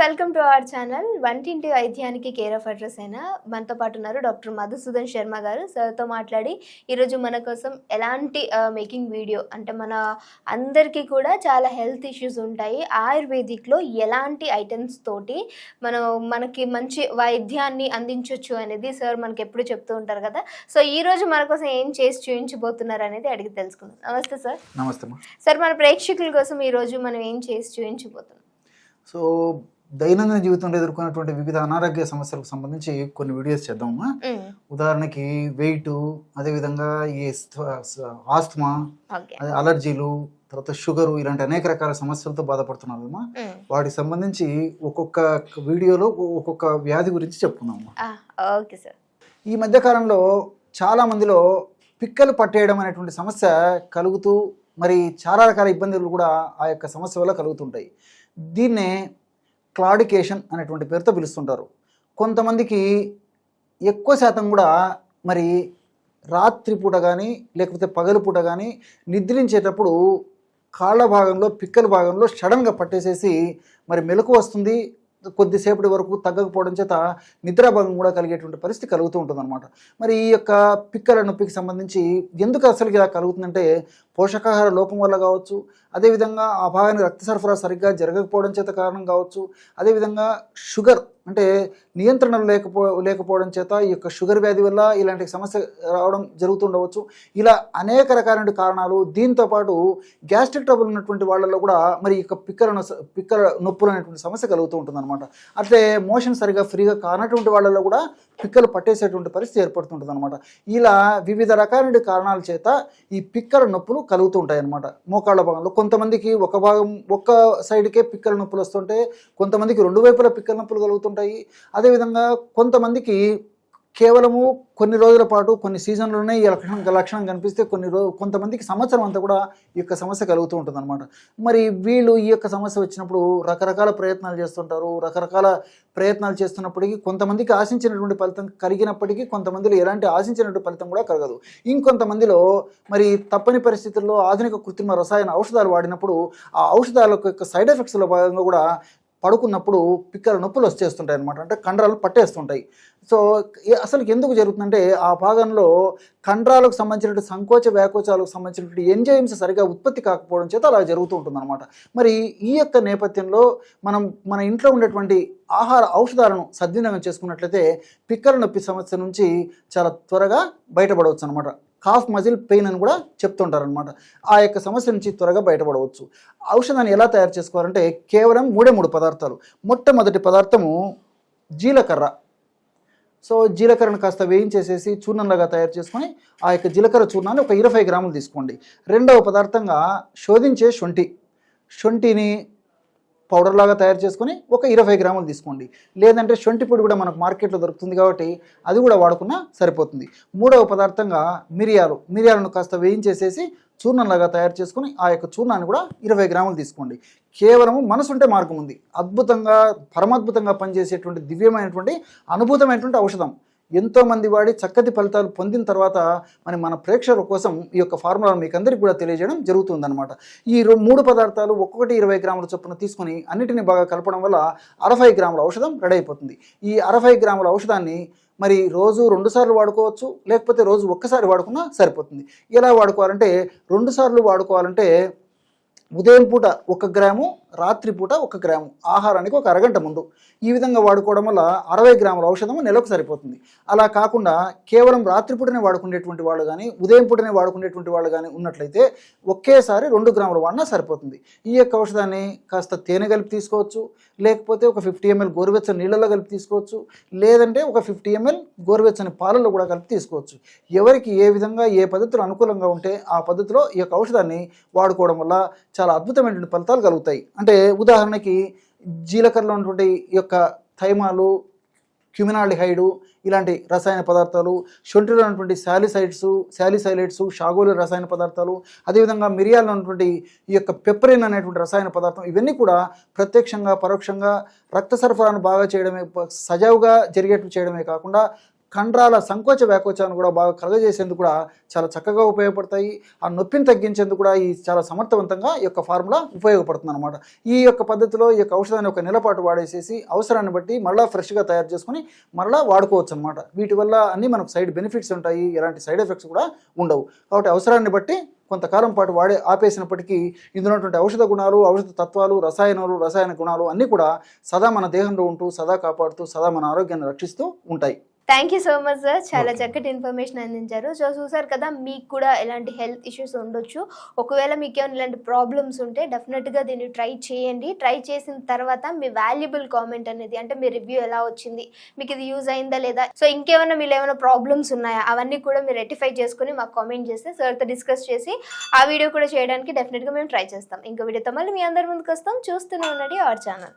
Welcome to our channel. వంటింటి వైద్యానికి care of address అయిన మనతో పాటు ఉన్నారు డాక్టర్ మధుసూదన్ శర్మ గారు. సార్తో మాట్లాడి ఈరోజు మన కోసం ఎలాంటి మేకింగ్ వీడియో అంటే మన అందరికీ కూడా చాలా హెల్త్ ఇష్యూస్ ఉంటాయి. ఆయుర్వేదిక్లో ఎలాంటి ఐటమ్స్ తోటి మనం మనకి మంచి వైద్యాన్ని అందించవచ్చు అనేది సార్ మనకి ఎప్పుడు చెప్తూ ఉంటారు కదా. సో ఈ రోజు మన కోసం ఏం చేసి చూపించబోతున్నారు అనేది అడిగి తెలుసుకుందాం. నమస్తే సార్. నమస్తే సార్ మన ప్రేక్షకుల కోసం ఈ రోజు మనం ఏం చేసి చూపించబోతున్నాం సో దైనందిన జీవితంలో ఎదుర్కొన్నటువంటి వివిధ అనారోగ్య సమస్యలకు సంబంధించి కొన్ని వీడియోస్ చేద్దామమ్మా. మ్మ్. ఉదాహరణకి వెయిట్ అదేవిధంగా ఈ ఆస్తమా అలర్జీలు తర్వాత షుగరు ఇలాంటి అనేక రకాల సమస్యలతో బాధపడుతున్నారు అమ్మా మ్మ్. వాటికి సంబంధించి ఒక్కొక్క వీడియోలో ఒక్కొక్క వ్యాధి గురించి చెప్పుకుందాం ఆ, ఓకే సార్. ఈ మధ్య కాలంలో చాలా మందిలో పిక్కలు పట్టేయడం అనేటువంటి సమస్య కలుగుతూ మరి చాలా రకాల ఇబ్బందులు కూడా ఆ యొక్క సమస్య వల్ల కలుగుతుంటాయి. దీన్నే క్లాడికేషన్ అనేటువంటి పేరుతో పిలుస్తుంటారు. కొంతమందికి ఎక్కువ శాతం కూడా మరి రాత్రి పూట కానీ లేకపోతే పగలుపూట కానీ నిద్రించేటప్పుడు కాళ్ళ భాగంలో పిక్కల భాగంలో సడన్గా పట్టేసేసి మరి మెలకు వస్తుంది. కొద్దిసేపటి వరకు తగ్గకపోవడం చేత నిద్రాభంగం కూడా కలిగేటువంటి పరిస్థితి కలుగుతూ ఉంటుందన్నమాట. మరి ఈ యొక్క పిక్కల నొప్పికి సంబంధించి ఎందుకు అసలు ఇలా కలుగుతుందంటే పోషకాహార లోపం వల్ల కావచ్చు అదేవిధంగా ఆ భాగాన్ని రక్త సరఫరా సరిగ్గా జరగకపోవడం చేత కారణం కావచ్చు అదేవిధంగా షుగర్ అంటే నియంత్రణ లేకపో లేకపోవడం చేత ఈ యొక్క షుగర్ వ్యాధి వల్ల ఇలాంటి సమస్య రావడం జరుగుతుండవచ్చు. ఇలా అనేక రకాలైన కారణాలు దీంతో పాటు గ్యాస్ట్రిక్ ట్రబుల్ ఉన్నటువంటి వాళ్ళలో కూడా మరి ఈ యొక్క పిక్కల పిక్కల నొప్పులు అనేటువంటి సమస్య కలుగుతూ ఉంటుందన్నమాట. అట్లే మోషన్ సరిగా ఫ్రీగా కానటువంటి వాళ్ళలో కూడా పిక్కలు పట్టేసేటువంటి పరిస్థితి ఏర్పడుతుంటుంది అనమాట ఇలా వివిధ రకాలైన కారణాల చేత ఈ పిక్కల నొప్పులు కలుగుతూ ఉంటాయి అన్నమాట. మోకాళ్ళ భాగంలో కొంతమందికి ఒక భాగం ఒక్క సైడ్కే పిక్కల నొప్పులు వస్తుంటే కొంతమందికి రెండు వైపుల పిక్కల నొప్పులు కలుగుతుంటాయి. అదేవిధంగా కొంతమందికి కేవలము కొన్ని రోజుల పాటు కొన్ని సీజన్లోనే ఈ లక్షణం లక్షణం కనిపిస్తే కొన్ని రోజు కొంతమందికి సంవత్సరం అంతా కూడా ఈ యొక్క సమస్య కలుగుతూ ఉంటుంది అనమాట మరి వీళ్ళు ఈ యొక్క సమస్య వచ్చినప్పుడు రకరకాల ప్రయత్నాలు చేస్తుంటారు. రకరకాల ప్రయత్నాలు చేస్తున్నప్పటికీ కొంతమందికి ఆశించినటువంటి ఫలితం కలిగినప్పటికీ కొంతమందిలో ఎలాంటి ఆశించినటువంటి ఫలితం కూడా కలగదు. ఇంకొంతమందిలో మరి తప్పని పరిస్థితుల్లో ఆధునిక కృత్రిమ రసాయన ఔషధాలు వాడినప్పుడు ఆ ఔషధాల యొక్క సైడ్ ఎఫెక్ట్స్లో భాగంగా కూడా పడుకున్నప్పుడు పిక్కల నొప్పులు వచ్చేస్తుంటాయి అనమాట అంటే కండరాలు పట్టేస్తుంటాయి. సో అసలు ఎందుకు జరుగుతుందంటే ఆ భాగంలో కండరాలకు సంబంధించినటువంటి సంకోచ వ్యాకోచాలకు సంబంధించినటువంటి ఎంజైమ్స్ సరిగా ఉత్పత్తి కాకపోవడం చేత అలా జరుగుతూ ఉంటుందన్నమాట. మరి ఈ యొక్క నేపథ్యంలో మనం మన ఇంట్లో ఉండేటువంటి ఆహార ఔషధాలను సద్వినియోగం చేసుకున్నట్లయితే పిక్కల నొప్పి సమస్య నుంచి చాలా త్వరగా బయటపడవచ్చు అనమాట కాఫ్ మజిల్ పెయిన్ అని కూడా చెప్తుంటారనమాట ఆ యొక్క సమస్య నుంచి త్వరగా బయటపడవచ్చు. ఔషధాన్ని ఎలా తయారు చేసుకోవాలంటే కేవలం మూడే మూడు పదార్థాలు. మొట్టమొదటి పదార్థము జీలకర్ర. సో జీలకర్రను కాస్త వేయించేసేసి చూర్ణంలాగా తయారు చేసుకొని ఆ యొక్క జీలకర్ర చూర్ణాన్ని ఒక ఇరవై గ్రాములు తీసుకోండి. రెండవ పదార్థంగా శోధించే శొంఠి. శొంఠిని పౌడర్ లాగా తయారు చేసుకొని ఒక ఇరవై గ్రాములు తీసుకోండి. లేదంటే శొంఠి పొడి కూడా మనకు మార్కెట్లో దొరుకుతుంది కాబట్టి అది కూడా వాడుకున్నా సరిపోతుంది. మూడవ పదార్థంగా మిరియాలు. మిరియాలను కాస్త వేయించేసేసి చూర్ణంలాగా తయారు చేసుకుని ఆ యొక్క చూర్ణాన్ని కూడా ఇరవై గ్రాములు తీసుకోండి. కేవలము మనసుంటే మార్గం ఉంది. అద్భుతంగా పరమాద్భుతంగా పనిచేసేటువంటి దివ్యమైనటువంటి అనుభూతమైనటువంటి ఔషధం. ఎంతోమంది వాడి చక్కటి ఫలితాలు పొందిన తర్వాత మరి మన ప్రేక్షకుల కోసం ఈ యొక్క ఫార్ములాను మీకు అందరికీ కూడా తెలియజేయడం జరుగుతుందన్నమాట. ఈ రో- మూడు పదార్థాలు ఒక్కొక్కటి ఇరవై గ్రాముల చొప్పున తీసుకొని అన్నిటిని బాగా కలపడం వల్ల అరవై గ్రాముల ఔషధం రెడీ అయిపోతుంది. ఈ అరవై గ్రాముల ఔషధాన్ని మరి రోజు రెండుసార్లు వాడుకోవచ్చు లేకపోతే రోజు ఒక్కసారి వాడుకున్నా సరిపోతుంది. ఎలా వాడుకోవాలంటే రెండుసార్లు వాడుకోవాలంటే ఉదయం పూట ఒక గ్రాము రాత్రిపూట ఒక గ్రాము ఆహారానికి ఒక అరగంట ముందు. ఈ విధంగా వాడుకోవడం వల్ల అరవై గ్రాముల ఔషధము నెలకు సరిపోతుంది. అలా కాకుండా కేవలం రాత్రిపూటనే వాడుకునేటువంటి వాళ్ళు కానీ ఉదయం పూటనే వాడుకునేటువంటి వాళ్ళు కానీ ఉన్నట్లయితే ఒకేసారి రెండు గ్రాములు వాడినా సరిపోతుంది. ఈ యొక్క ఔషధాన్ని కాస్త తేనె కలిపి తీసుకోవచ్చు లేకపోతే ఒక ఫిఫ్టీ ఎంఎల్ గోరువెచ్చని నీళ్ళలో కలిపి తీసుకోవచ్చు లేదంటే ఒక ఫిఫ్టీ ఎంఎల్ గోరువెచ్చని పాలలో కూడా కలిపి తీసుకోవచ్చు. ఎవరికి ఏ విధంగా ఏ పద్ధతిలో అనుకూలంగా ఉంటే ఆ పద్ధతిలో ఈ యొక్క ఔషధాన్ని వాడుకోవడం వల్ల చాలా అద్భుతమైనటువంటి ఫలితాలు కలుగుతాయి. అంటే ఉదాహరణకి జీలకర్రలో ఉన్నటువంటి యొక్క థైమాలు క్యూమినాల్డిహైడు ఇలాంటి రసాయన పదార్థాలు షొంటిలో ఉన్నటువంటి శాలిసైడ్స్ శాలిసైలైట్స్ షాగోలు రసాయన పదార్థాలు అదేవిధంగా మిరియాల్లో ఉన్నటువంటి ఈ యొక్క పెప్పరిన్ అనేటువంటి రసాయన పదార్థం ఇవన్నీ కూడా ప్రత్యక్షంగా పరోక్షంగా రక్త సరఫరాను బాగా చేయడమే సజావుగా జరిగేట్టు చేయడమే కాకుండా కండరాల సంకోచ వ్యాకోచాన్ని కూడా బాగా కలగజేసేందుకు కూడా చాలా చక్కగా ఉపయోగపడతాయి. ఆ నొప్పిని తగ్గించేందుకు కూడా ఈ చాలా సమర్థవంతంగా ఈ యొక్క ఫార్ములా ఉపయోగపడుతుంది అనమాట ఈ యొక్క పద్ధతిలో ఈ యొక్క ఔషధాన్ని ఒక నెలపాటు వాడేసేసి అవసరాన్ని బట్టి మళ్ళీ ఫ్రెష్గా తయారు చేసుకొని మళ్ళీ వాడుకోవచ్చు అనమాట వీటి వల్ల అన్నీ మనకు సైడ్ బెనిఫిట్స్ ఉంటాయి. ఎలాంటి సైడ్ ఎఫెక్ట్స్ కూడా ఉండవు. కాబట్టి అవసరాన్ని బట్టి కొంతకాలం పాటు వాడే ఆపేసినప్పటికీ ఇందులో ఉన్నటువంటి ఔషధ గుణాలు ఔషధ తత్వాలు రసాయనాలు రసాయన గుణాలు అన్నీ కూడా సదా మన దేహంలో ఉంటూ సదా కాపాడుతూ సదా మన ఆరోగ్యాన్ని రక్షిస్తూ ఉంటాయి. Thank you so much sir చాలా. చక్కటి ఇన్ఫర్మేషన్ అందించారు. సో చూసారు కదా మీకు కూడా ఎలాంటి హెల్త్ ఇష్యూస్ ఉండొచ్చు. ఒకవేళ మీకు ఏమైనా ఇలాంటి ప్రాబ్లమ్స్ ఉంటే డెఫినెట్గా దీన్ని ట్రై చేయండి. ట్రై చేసిన తర్వాత మీ వాల్యుబుల్ కామెంట్ అనేది అంటే మీ రివ్యూ ఎలా వచ్చింది మీకు ఇది యూజ్ అయిందా లేదా? సో ఇంకేమైనా మీరు ఏమైనా ప్రాబ్లమ్స్ ఉన్నాయా? అవన్నీ కూడా మీరు రెక్టిఫై చేసుకుని మాకు కామెంట్ చేస్తే సార్తో డిస్కస్ చేసి ఆ వీడియో కూడా చేయడానికి డెఫినెట్గా మేము ట్రై చేస్తాం. ఇంకో వీడియోతో మళ్ళీ మీ అందరి ముందుకు వస్తాం. చూస్తూనే ఉండండి అవర్ ఛానల్